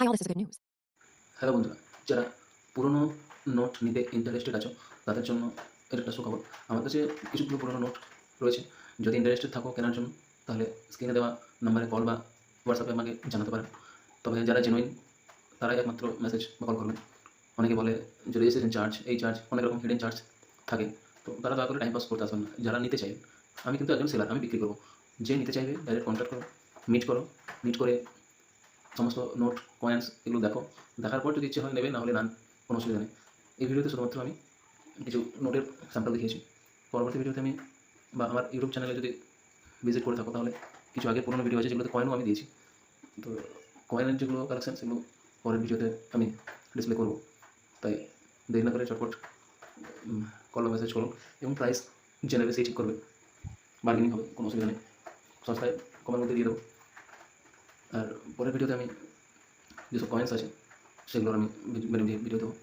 Hi, all this is good news. Hello বন্ধুরা। যারা পুরনো নোট নিতে ইন্টারেস্টেড আছো তাদের জন্য এটা একটা সুখবর। আমার কাছে কিছুগুলো পুরনো নোট রয়েছে। যদি ইন্টারেস্টেড থাকো কেনার জন্য তাহলে স্ক্রিনে দেওয়া নাম্বারে কল বা হোয়াটসঅ্যাপে আমাকে জানাতে পারেন। তবে যারা জেনুইন তারাই একমাত্র মেসেজ বা কল করবেন। অনেকে বলে যে রেজিস্ট্রেশন চার্জ এই চার্জ অনেক রকম হিডেন চার্জ থাকে। তো তারা দয়া করে টাইম পাস করতে আসবেন না। যারা নিতে চাই আমি কিন্তু একজন সেলার আমি বিক্রি করব। যে নিতে চাইবে ডাইরেক্ট কন্ট্যাক্ট করো মিট করো। মিট করে সমস্ত নোট কয়েন্স এগুলো দেখো। দেখার পর যদি ইচ্ছে হয় নেবে না হলে না কোনো অসুবিধা নেই। এই ভিডিওতে শুধুমাত্র আমি কিছু নোটের স্যাম্পল দেখিয়েছি। পরবর্তী ভিডিওতে আমি বা আমার ইউটিউব চ্যানেলে যদি ভিজিট করে থাকো, তাহলে কিছু আগে পুরোনো ভিডিও আছে, যেগুলোতে কয়েনও আমি দিয়েছি। তো কয়েনের যেগুলো কালেকশান সেগুলো পরের ভিডিওতে আমি ডিসপ্লে করব। তাই দেরি না করে চটপট কল মেসেজ করুন এবং প্রাইস জেনে সেই ঠিক করবে। বার্গেনিং হবে, কোনো অসুবিধা নেই। সস্তায় কমের মধ্যে দিয়ে দেবো। আর পরের ভিডিওতে আমি যেসব কয়েন্স আছে সেগুলোর আমি ভিডিও দেবো।